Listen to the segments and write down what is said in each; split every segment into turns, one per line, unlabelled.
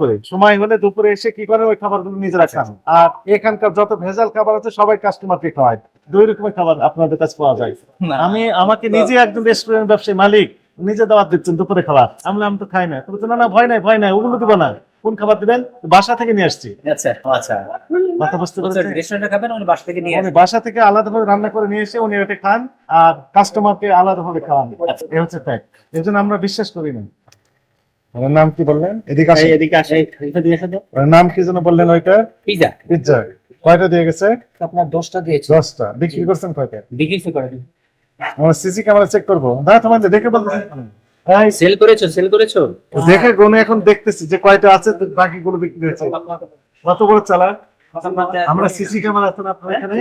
করে। সময় হলে দুপুরে এসে কি করে? ওই খাবারগুলো নিজেরা খান। আর এখানকার যত ভেজাল খাবার আছে সবাই কাস্টমারকে খাওয়ায়। দুই রকমের খাবার আপনাদের কাছে পাওয়া যায়। আমি আমাকে নিজে একজন রেস্টুরেন্ট ব্যবসায়ী মালিক নিজে দাওয়াত দিচ্ছেন দুপুরে খাবার। আমি আমি তো খাই না। তুমি না না ভয় নাই ভয় নাই ওগুলো দিব না। কোন খাবার দিবেন? বাসা থেকে নিয়ে আসছি।
আচ্ছা আচ্ছা।
কথা বুঝতে পেরেছেন?
রেস্টুরেন্টে খাবেন উনি বাসা থেকে নিয়ে
উনি বাসা থেকে আলাদাভাবে রান্না করে নিয়ে এসে উনি এটা খান আর কাস্টমারকে আলাদাভাবে খাওয়ান। এই হচ্ছে ফ্যাক্ট আমরা বিশ্বাস করি না। ওনার নাম কি বললেন? এদিকে আসেন।
এদিকে আসে এটা দিয়ে
ওনার নাম কি যেন বললেন ওইটা?
Pizza
pizza. কয়টা দিয়ে গেছে?
আপনার দশটা দিয়েছি।
দশটা। বিক্রি করছেন কয়টা?
বিক্রি করে দিন
আমরা সিসি ক্যামেরা চেক করব। না তোমার দেখে এই,
সেল করেছ সেল করেছ?
দেখে গুনে এখন দেখতেছি যে কয়টা আছে বাকিগুলো বিক্রি হয়েছে। কত বড় চালা? আমরা সিসি ক্যামেরা আছে না আপনার এখানে।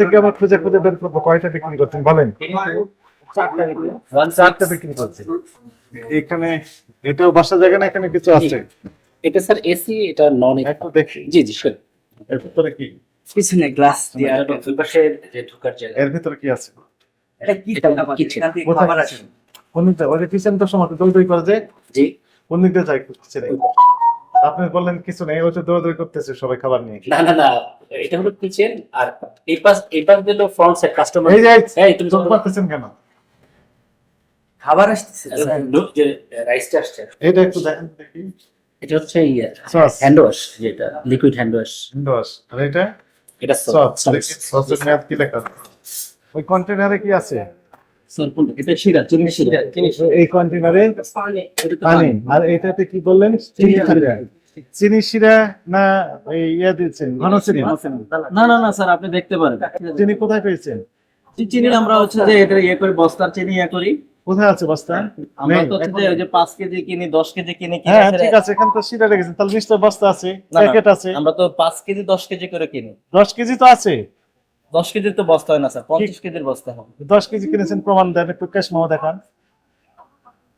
থেকে আমরা খুঁজে খুঁজে বের করব কয়টা বিক্রি করছেন বলেন। চারটা বিক্রি করছে এখানে এটাও বাসা জায়গা না এখানে কিছু আছে?
এটা স্যার এসি এটা নন
একটু দেখি।
জি জি স্যার
এর ভিতরে কি?
পিছনে গ্লাস দিয়ে। দুই পাশে যে ঢোকার জায়গা।
এর ভিতরে কি আছে?
এটা কি
কোথায় আছে কোনটা ওই পিছন তো সময় দই দই করে যে?
জি।
কোন দিক যায় আপনি বললেন কিছু নেই ওই তো দৌড়াদৌড়ি করতেছে সবাই খাবার নিয়ে।
না না না এটা হলো কিচেন আর এই পাশ এই পাশ দিল ফ্রন্ট সাইড কাস্টমার
এই যে
এই তুমি
পাচ্ছেন কেন?
খাবার আসতেছে যে রাইসটা আসছে।
এটা একটু দেখেন দেখি।
এটা হচ্ছে ইয়ে হ্যান্ড ওয়াশ যেটা লিকুইড হ্যান্ড ওয়াশ
দশ আর এটা?
এটা
সস সসের মেয়াদ কি লেখা? আছে? ওই কন্টেনারে কি আছে?
এটা শিরা চিনি শিরা
এই কন্টেনারে পানি আর এটাতে কি বললেন? চিনি শিরা চিনি শিরা না ইয়া ঘন চিনি
না না না স্যার আপনি দেখতে পারেন।
চিনি কোথায় পেয়েছেন?
চিনি আমরা হচ্ছে যে এটা ইয়ে করি বস্তার চিনি ইয়ে করি।
কোথায় আছে বস্তা
আমরা তো ওই যে পাঁচ কেজি কিনি দশ কেজি কিনি কিনে
হ্যাঁ ঠিক আছে এখানে তো শিরা রেখেছেন তাহলে নিশ্চয় বস্তা আছে। প্যাকেট আছে।
আমরা তো পাঁচ কেজি দশ কেজি করে কিনি।
দশ কেজি তো আছে।
দশ কেজির তো বস্তা হয় না স্যার। পঞ্চাশ কেজির বস্তা হয়।
দশ কেজি কিনেছেন প্রমাণ দেন একটু ক্যাশ মামা দেখান।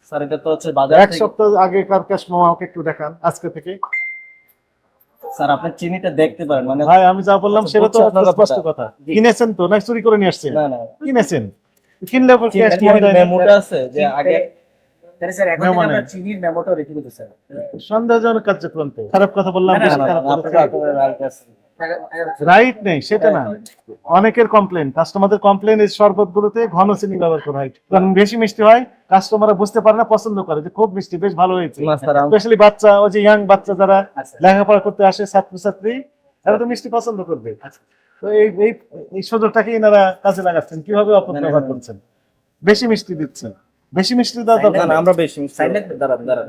স্যার এটা তো হচ্ছে বাজার
এক সপ্তাহ আগেকার ক্যাশ মামা আমাকে একটু দেখান আজকে থেকে।
স্যার আপনি চিনিটা দেখতে পারেন মানে
ভাই আমি যা বললাম
আচ্ছা,
সেটা তো
আপনার
স্পষ্ট কথা। কিনেছেন তো? না চুরি করে নিয়ে আসছেন?
না না।
কিনেছেন? কিনলে
মেমোটা আছে যে আগে
স্যার এখন আমরা চিনির মেমোটা রেখে দিতে স্যার।
সন্দেহজনক কার্যক্রম তো। খারাপ কথা বললাম। রাইট নেই সেটা না। অনেকের কমপ্লেন কাস্টমারদের কমপ্লেন এই শরবত গুলোতে ঘন চিনি ব্যবহার করা হয়। কারণ বেশি মিষ্টি হয় কাস্টমাররা বুঝতে পারে না পছন্দ করে যে খুব মিষ্টি বেশ ভালো হয়েছে। স্পেশালি বাচ্চা ওই যে ইয়াং বাচ্চা যারা
আচ্ছা।
লেখাপড়া করতে আসে ছাত্রছাত্রী তারা তো মিষ্টি পছন্দ করবে। তো এই সুযোগটাকে এনারা কাজে লাগাচ্ছেন। কীভাবে অপব্যবহার। করছেন? বেশি মিষ্টি দিচ্ছেন। বেশি মিষ্টি দেওয়া দরকার
আমরা বেশি
সাইলেন্ট
দাঁড়ান দাঁড়ান।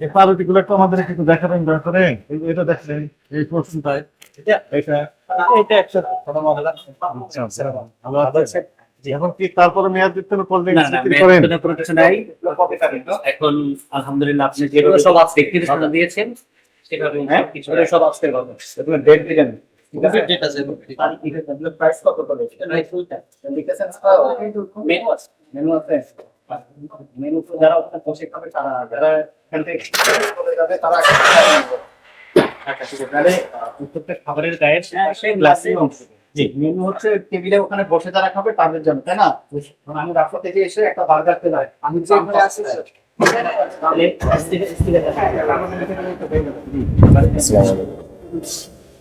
এই পাউরুটি গুলো একটু আমাদের একটু দেখাবেন দয়া করে। এই- এটা দেখলেন এই পোর্শনটায় এটা?
এটা? একশো
আচ্ছা, আছে? এখন কি তারপরে মেয়াদ করেন?
এখন আলহামদুলিল্লাহ আপনি যেগুলো সব আজকে দিয়েছেন। সেভাবে
হ্যাঁ?
কিছু সব আজকের কথা
ডেট দিলেন
যেটা আছে
প্রাইস কত করে? এটা নয় ফুলটা লিখেছেন মেনু আছে মেনু আছে মেনু তো যারা ওখানে বসে খাবে তারা যারা যাবে তারা। আচ্ছা ঠিক আছে। তাহলে প্রত্যেকটা খাবারের সেই গ্লাসে জি মেনু হচ্ছে টেবিলে ওখানে বসে যারা খাবে তাদের জন্য তাই না? আমি রাস্তা থেকে এসে একটা বার্গার পেলাম আমি যে ঘরে আসি তাহলে স্টিকে স্টিকে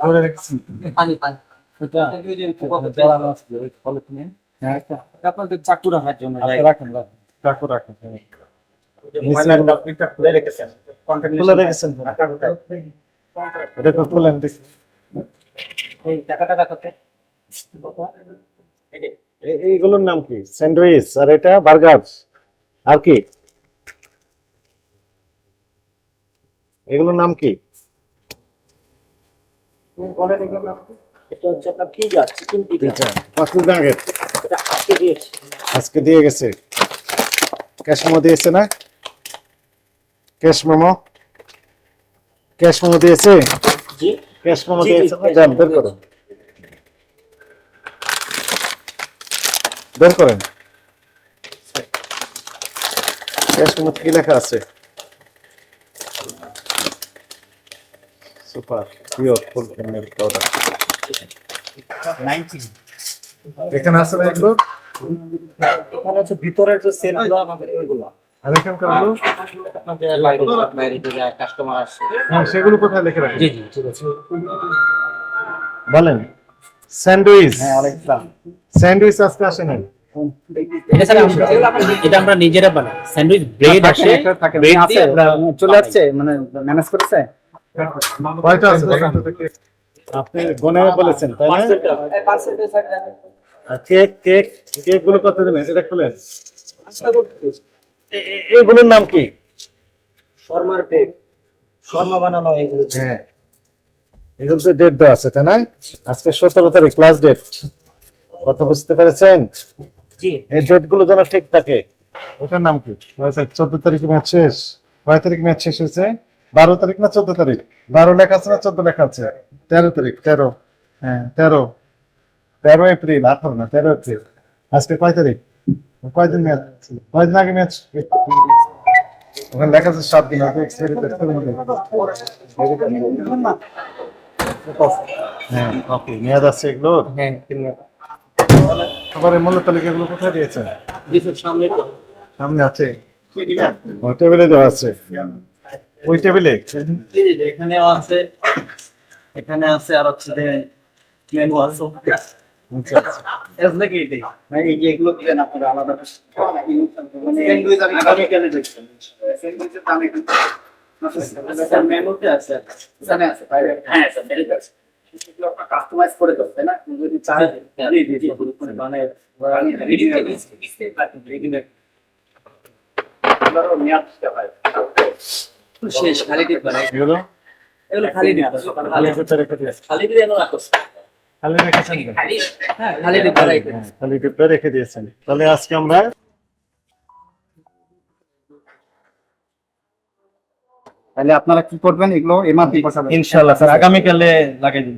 ধরে রেখেছি
পানি পানি। আপনাদের চাকু রাখার জন্য
রাখেন রাখেন। চাকু রাখেন।
খুলে রেখেছেন।
খুলে রেখেছেন এটা খুলেন দেখি।
এই টাকাটা রাখতে
এ- এইগুলোর নাম কি? স্যান্ডউইচ আর এটা বার্গার আর কি? এগুলোর নাম কি?
এটা হচ্ছে আপনার পিজা চিকেন পিজা
কতদিন আগে
এটা আজকে দিয়েছি।
আজকে দিয়ে গেছে। ক্যাশ মো দিয়েছে না? Cash memo? ক্যাশ মেমো দিয়েছে?
জি।
ক্যাশ মেমো দিয়েছে যান বের করুন বের করেন। ক্যাশ মেমো কি লেখা আছে। Super pure full milk powder এখানে আছে না এগুলো
এখানে হচ্ছে ভিতরের যে সেলগুলো আমাদের এগুলো
আর এখানকারগুলো?
কাস্টমার আসছে
হ্যাঁ সেগুলো কোথায় লিখে রাখেন
জি জি ঠিক আছে
বলেন স্যান্ডউইচ
হ্যাঁ
স্যান্ডউইচ আজকে আসে নাই
এটা আমরা- নিজেরা বানাই স্যান্ডউইচ ব্রেড আসে ব্রেড
চলে আসছে মানে ম্যানেজ করেছে
কয়টা আছে? বলেন তো আপনি গনে বলেছেন তাই না? কেক কেক কেকগুলো কত দিবেন? এটা খুলেন এ- এ- এগুলোর নাম কি?
শর্মার পেক শর্মা বানানো এগুলো।
হ্যাঁ। এগুলো তো ডেট দেওয়া আছে তাই না? আজকে সতেরো তারিখ ক্লাস ডেট কত বুঝতে পেরেছেন? এই ডেটগুলো যেন ঠিক থাকে। ওটার নাম কি? চোদ্দ তারিখে ম্যাচ শেষ। কয় তারিখ ম্যাচ শেষ হয়েছে? বারো তারিখ না চোদ্দ তারিখ? বারো লেখা আছে না চোদ্দ লেখা আছে? তেরো তারিখ তেরো। হ্যাঁ। তেরো। তেরো এপ্রিল আঠারো না তেরো এপ্রিল। আজকে কয় তারিখ? কয়দিন ম্যাচ কয়দিন আগে ম্যাচ ওখানে লেখা আছে সাত দিন আগে। হ্যাঁ ওকে মেয়াদ আছে এগুলো?
হ্যাঁ
খাবারের মূল্য তালিকা এগুলো কোথায় দিয়েছেন?
সামনে
সামনে আছে? টেবিলে দেওয়া আছে। ওই টেবিলে
এখানেও আছে। এখানে আছে আর হচ্ছে যে মেনু আছে।
মানে আলাদা
মেনুতে আছে
আছে বাইরে হ্যাঁ আপনার কাস্টমাইজ করে দেন তাই না? আপনি যদি মানে বানায় মেয়াদ দিতে
শেষ খালি দিতে পারে
এগুলো?
এগুলো খালি দিতে
খালি করতে রেখে দিয়েছে।
খালি দিয়ে এনো রাখো।
খালি রেখেছেন তো?
হ্যাঁ খালি
হ্যাঁ, খালি ডিব্বা রেখে দিয়েছেন। তাহলে আজকে আমরা
তাহলে আপনারা কি করবেন এগুলো? এমআরপি বসাবেন।
ইনশাআল্লাহ স্যার আগামীকালে লাগাই দিন।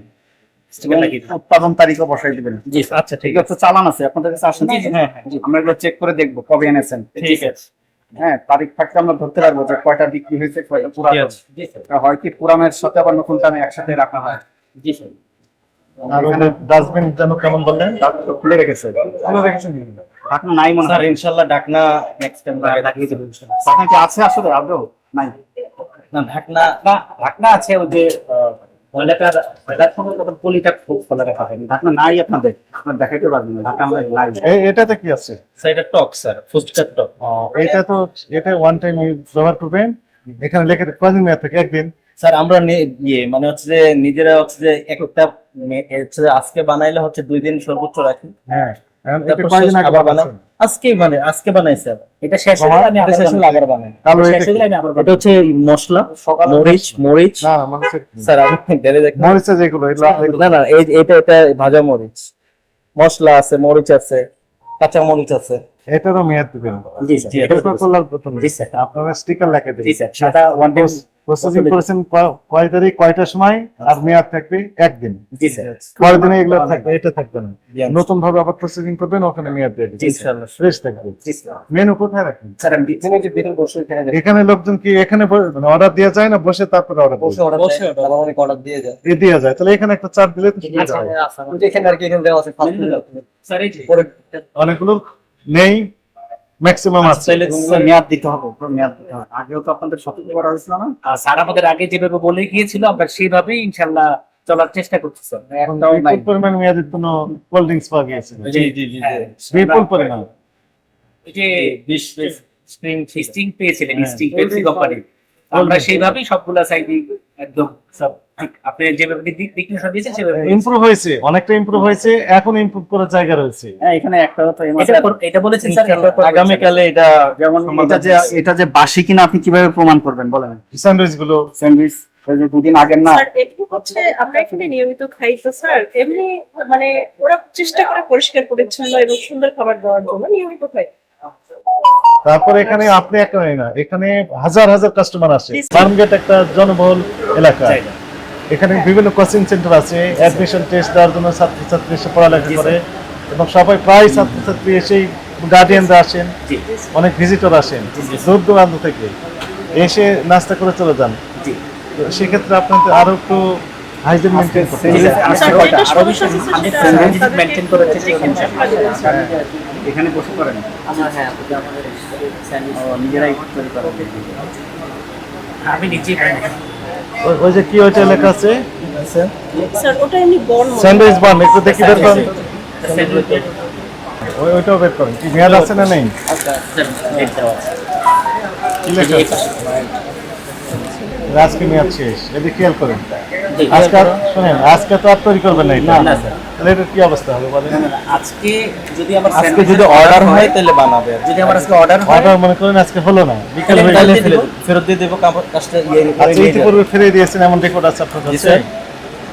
উৎপাদন তারিখও বসাই দিবেন।
জি আচ্ছা ঠিক
আছে। চালান আছে আপনাদের কাছে আসেন।
হ্যাঁ, হ্যাঁ।
আমরা এগুলো চেক করে দেখব কবে এনেছেন।
ঠিক আছে।
হ্যাঁ তারিখ থাকলে আমরা ধরতে পারব যে কয়টা বিক্রি হয়েছে কয়টা পুরানো হয় কি পুরামের সাথে আবার নতুন দামে একসাথে রাখা হয়?
জি স্যার
ডাস্টবিন যেন কেমন বললেন?
খুলে রেখেছে।
খুলে রেখেছেন
ঢাকনা নাই মনে হয়।
ইনশাআল্লাহ ডাকনা নেক্সট টাইম লাগে লাগিয়ে দেব ইনশাআল্লাহ
ঢাকনা কি আছে আসলে? আদৌ? নাই।
না ঢাকনা
না ঢাকনা আছে ওই যে ময়লাটার ময়লার সঙ্গে তখন পলিটা খুব খোলা রাখা হয়
ঢাকনা নাই আপনাদের? আপনার দেখাইতে পারবেন না ঢাকনা আমাদের
এই এটাতে কি আছে?
স্যার এটা টক স্যার টক।
এটা তো এটা ওয়ান টাইম ব্যবহার করবেন এখানে লিখে কদিন মেয়াদ থাকে? একদিন।
স্যার আমরা ইয়ে মানে হচ্ছে যে নিজেরা হচ্ছে যে একটা হচ্ছে যে আজকে বানাইলে হচ্ছে দুই দিন সর্বোচ্চ রাখি।
হ্যাঁ। এখন এটা
তারপর
কয়দিন
শেষ
আগে
আবার বানাই
বানাচ্ছেন?
আজকে মানে আজকে বানাই
এটা শেষ আমি আবার
শেষ হলে আবার
বানাই।
বানাই
শেষ
এটা কি?
গেলে আমি আবার
এটা হচ্ছে মশলা মরিচ মরিচ।
না না
স্যার আমি ঢেলে দেখুন
মরিচে যেগুলো
না না এই এটা এটা ভাজা মরিচ। মশলা আছে মরিচ আছে কাঁচা মরিচ আছে।
এটারও মেয়াদ দিবেন।
জি স্যার।
এটা করলার প্রথম।
জি স্যার।
আপনারা স্টিকার লিখে দিন
জি স্যার। সাদা ওয়ান টাইম
প্রসেসিং করেছেন কয় তারিখ কয়টার সময়? আর মেয়াদ থাকবে একদিন।
জি
পরের দিনে এগুলো থাকবে এটা থাকবে না। নতুন ভাবে আবার প্রসেসিং করবেন ওখানে মেয়াদ দিয়ে দিবেন। ফ্রেশ থাকবে। মেনু কোথায়
এখানে
লোকজন কি এখানে অর্ডার দেওয়া যায় না? বসে তারপরে অর্ডার
বসে অর্ডার বসে অনেক অর্ডার দিয়ে যায়।
এ দেওয়া যায়। তাহলে এখানে একটা চার্ট দিলে তো
এখানে আর কি এখানে দেওয়া আছে? ফাস্ট
স্যার এই যে
পরে
অনেকগুলো নেই। ম্যাক্সিমাম আছে।
মেয়াদ দিতে হবে মেয়াদ দিতে হবে। আগেও তো আপনাদের সতর্ক করা হয়েছিল না।
স্যার আমাদের আগে যেভাবে বলে গিয়েছিল আমরা সেইভাবেই ইনশাল্লাহ চলার চেষ্টা করছি স্যার।
একটাও নাই।
পরিমাণ মেয়াদের জন্য কোল্ড ড্রিঙ্কস পাওয়া গিয়েছে।
জি জি জি
হ্যাঁ,
বিপুল পরিমাণ।
এই যে
বিশ
স্প্রিং স্টিং পেয়েছিলেন
হ্যাঁ।
স্টিং পেপসি কোম্পানি আমরা সেইভাবেই সবগুলা সাইডই একদম সব ঠিক আপনি যেভাবে ডিক্লেশন দিয়েছেন সেভাবে
ইমপ্রুভ হয়েছে। অনেকটা ইমপ্রুভ হয়েছে এখন ইমপ্রুভ করার জায়গা রয়েছে।
হ্যাঁ এখানে একটা কথা
এটা এটা বলেছেন স্যার
আগামীকালে এটা
যেমন এটা যে এটা যে বাসি কিনা আপনি কীভাবে প্রমাণ করবেন বলেন।
স্যান্ডউইচগুলো।
স্যান্ডউইচ দুদিন আগের না।
হচ্ছে আমরা এখানে নিয়মিত খাই তো স্যার। এমনি মানে ওরা চেষ্টা করে পরিষ্কার পরিচ্ছন্ন এবং সুন্দর খাবার দেওয়ার জন্য নিয়মিত খাই।
তারপরে এখানে আপনি একাই না এখানে হাজার হাজার কাস্টমার আসে। ফার্মগেট একটা জনবহুল এলাকা। এখানে বিভিন্ন কোচিং সেন্টার আছে অ্যাডমিশন টেস্ট দেওয়ার জন্য ছাত্রছাত্রী এসে পড়ালেখা করে এবং সবাই প্রায় ছাত্রছাত্রী এসেই গার্ডিয়ানরা আসেন অনেক ভিজিটর আসেন দূর দূরান্ত থেকে। এসে নাস্তা করে চলে যান। তো সেক্ষেত্রে আপনাদের আরও একটু হাইজিন মেনটেন করতে হবে।
এখানে বসে করেন।
আমরা হ্যাঁ আমাদের
নিজেরাই তৈরি করেন।
আমি বানাই।
ওই- ওই যে কি ওইটা লেখা আছে?
স্যার? ওটা এমনি বন
স্যান্ডউইচ বান একটু দেখি বের করেন।
স্যান্ডউইচ
ওই ওইটাও বের করেন। কি মেয়াদ আছে না নেই? কি লেখা আছে? আজকে মেয়াদ শেষ। এদিকে খেয়াল করেন। আজকে আর- আজকে তো আর তৈরি করবেন না এটা।
না, স্যার।
তাহলে এটার কি অবস্থা হবে বলেন?
আজকে যদি আমার
আজকে যদি অর্ডার হয় তাহলে বানাবে।
যদি আমার আজকে অর্ডার হয়
অর্ডার মনে করেন আজকে হলো না বিকেল হয়ে
তাহলে
গেল
ফেরত ফেরত দিয়ে দেবো কাজটা ইয়ে
আচ্ছা ইতিপূর্বে ফিরিয়ে দিয়েছেন এমন রেকর্ড আছে আপনার কাছে?
স্যার।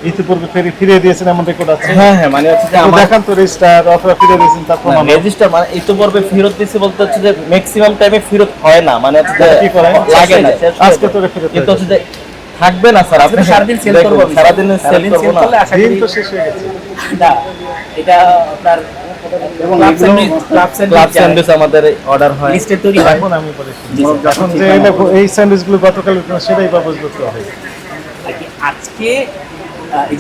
ইতিপূর্বে ফিরে- দিয়েছেন এমন রেকর্ড আছে?
হ্যাঁ হ্যাঁ মানে হচ্ছে যে
দেখান তো রেজিস্টার অথবা ফিরিয়ে দিয়েছেন তার প্রমাণ।
রেজিস্টার মানে ইতিপূর্বে ফেরত দিচ্ছে বলতে হচ্ছে যে ম্যাক্সিমাম টাইমে ফেরত হয় না মানে হচ্ছে? লাগে না
আজকে তো ফেরত
কিন্তু হচ্ছে যে থাকবে না স্যার। আপনি
আজকে সারাদিন
দেখুন,
করব।
সারাদিন সেল করব না।
দিন তো শেষ হয়ে গেছে।
না, এটা আপনার
এবং
ক্লাব স্যান্ডউইচ
আমাদের অর্ডার হয়।
লিস্টে তৈরি হয়।
আমি পরে। এখন যে এই স্যান্ডউইচগুলো গতকাল সেটাই বা বুঝতে হবে।
আর আজকে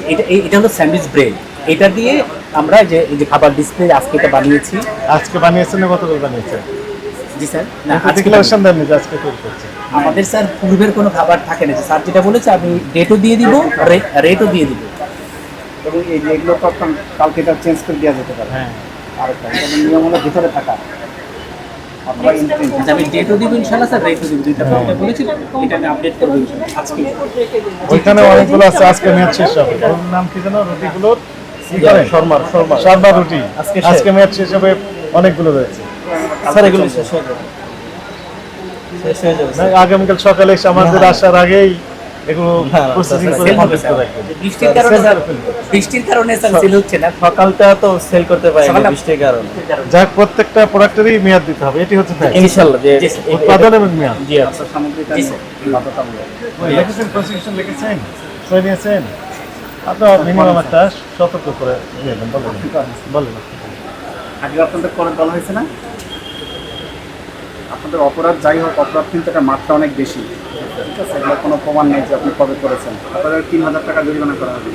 এটা এই- এটা হলো স্যান্ডউইচ ব্রেড এটা দিয়ে আমরা যে এই যে খাবার ডিসপ্লে আজকে এটা বানিয়েছি।
আজকে বানিয়েছেন না গতকাল বানিয়েছেন?
জি স্যার। না আজকে আমাদের স্যার পূর্বের কোনো খাবার থাকে না। স্যার যেটা বলেছে আমি ডেটও দিয়ে দিব রেটও দিয়ে দিব।
এবং এই যে এগুলো তো কালকে এটা চেঞ্জ করে দেওয়া যেতে পারে।
হ্যাঁ।
আরেকটা নিয়ম হলো ভিতরে থাকা। অথবা ইনপ্রিন্ট
আমি ডেটও দিব ইনশাল্লাহ স্যার রেটও দিব। দুইটা প্রবলেম বলেছি এটা আমি আপডেট করব ইনশাল্লাহ আজকে।
ওইখানে অনেকগুলো আছে আজকে মেয়াদ শেষ হবে। নাম কি জানো রুটিগুলোর?
শর্মার শর্মা
শর্মা। রুটি।
আজকে
আজকে মেয়াদ শেষ হবে অনেকগুলো রয়েছে।
স্যার এগুলো শেষ হয়ে যাবে। শেষ হয়ে যাবে
আগামীকাল সকালে এসে আমাদের আসার আগেই এগুলো প্রসেসিং করে কমপ্লিট করে
বৃষ্টির কারণে বৃষ্টির কারণে সেল হচ্ছে না।
সকালটা তো সেল করতে পারি না বৃষ্টির কারণে।
যাক প্রত্যেকটা প্রোডাক্টেরই মেয়াদ দিতে হবে এটি হচ্ছে fact।
ইনশাল্লাহ যে
উৎপাদন এবং মেয়াদ।
জি আচ্ছা
ওই লিখেছেন প্রসিকিউশন লিখেছেন সই আপনার মিনিমাম একটা সতর্ক করে দিয়ে দেন বলেন। বলেন।
আগে আপনাদের করে বলা হয়েছে না? আপনাদের অপরাধ যাই হোক, অপরাধ কিন্তু একটা মাত্রা অনেক বেশি। ঠিক আছে এগুলো কোনো প্রমাণ নেই যে আপনি কবে করেছেন। আপনাদের তিন হাজার টাকা জরিমানা করা হবে।